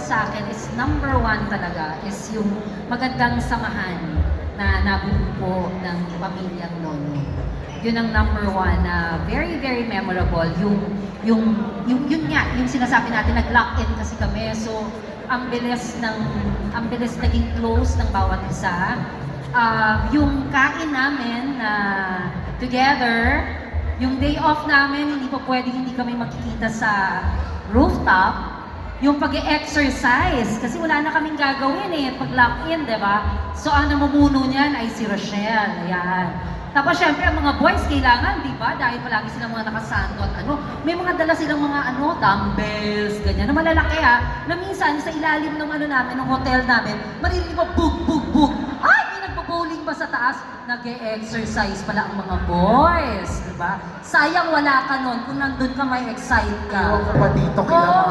sa akin is number one talaga is yung magandang samahan na nabubuo ng pamilyang Nono. Yun ang number one na very, very memorable. Yung, yung, yung, yun nga, yung sinasabi natin, nag-lock in kasi kami. So, ang bilis ng, ang bilis naging close ng bawat isa. Ah, yung kain namin na together, yung day off namin, hindi pa pwedeng hindi kami makikita sa rooftop. Yung pag exercise kasi wala na kaming gagawin eh, pag lock-in, di ba? So, ang namumuno niyan ay si Rochelle. Ayan. Tapos, syempre, ang mga boys kailangan, di ba? Dahil palagi silang mga nakasandot, ano, may mga dala silang mga, ano, dumbbells, ganyan, na malalaki ha, na minsan sa ilalim ng, ano namin, ng hotel namin, maririnig mo, bug, bug, bug. Ay, may nagpo-bowling ba sa taas? Nag-e-exercise pala ang mga boys, di ba? Sayang wala ka nun kung nandun ka may excite ka. Ko pa dito kila